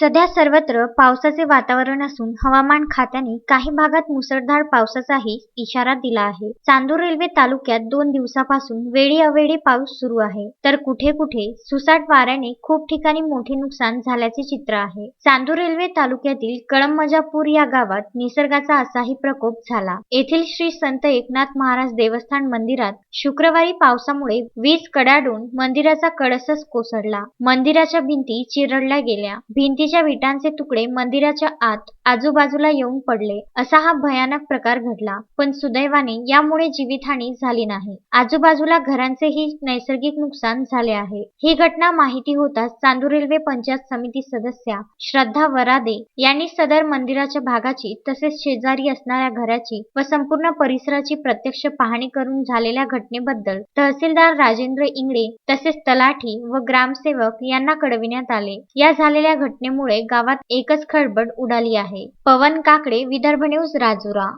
सध्या सर्वत्र पावसाचे वातावरण असून हवामान खात्याने काही भागात मुसळधार पावसाचाही इशारा दिला आहे. चांदूर रेल्वे तालुक्यात दोन दिवसापासून वेळी अवेळी पाऊस सुरू आहे. तर कुठे कुठे सुसाट वाऱ्याने खूप ठिकाणी मोठे नुकसान झाल्याचे चित्र आहे. चांदूर रेल्वे तालुक्यातील कळमजापूर या गावात निसर्गाचा असाही प्रकोप झाला. येथील श्री संत एकनाथ महाराज देवस्थान मंदिरात शुक्रवारी पावसामुळे वीज कडाडून मंदिराचा कळसच कोसळला. मंदिराच्या भिंती चिरडल्या गेल्या. भिंतीच्या विटांचे तुकडे मंदिराच्या आत आजूबाजूला येऊन पडले. असा हा भयानक प्रकार घडला. पण सुदैवाने यामुळे जीवितहानी झाली नाही. आजूबाजूला घरांचेही नैसर्गिक नुकसान झाले आहे. ही घटना माहिती होताच चांदूर रेल्वे पंचायत समिती सदस्या श्रद्धा वरादे यांनी सदर मंदिराच्या भागाची तसेच शेजारी असणाऱ्या घराची व संपूर्ण परिसराची प्रत्यक्ष पाहणी करून झालेल्या घटनेबद्दल तहसीलदार राजेंद्र इंगळे तसेच तलाठी व ग्रामसेवक यांना कळविण्यात आले. या झालेल्या घटनेमुळे गावात एकच खळबळ उडाली आहे. आहे पवन काकडे विदर्भ न्यूज राजुरा.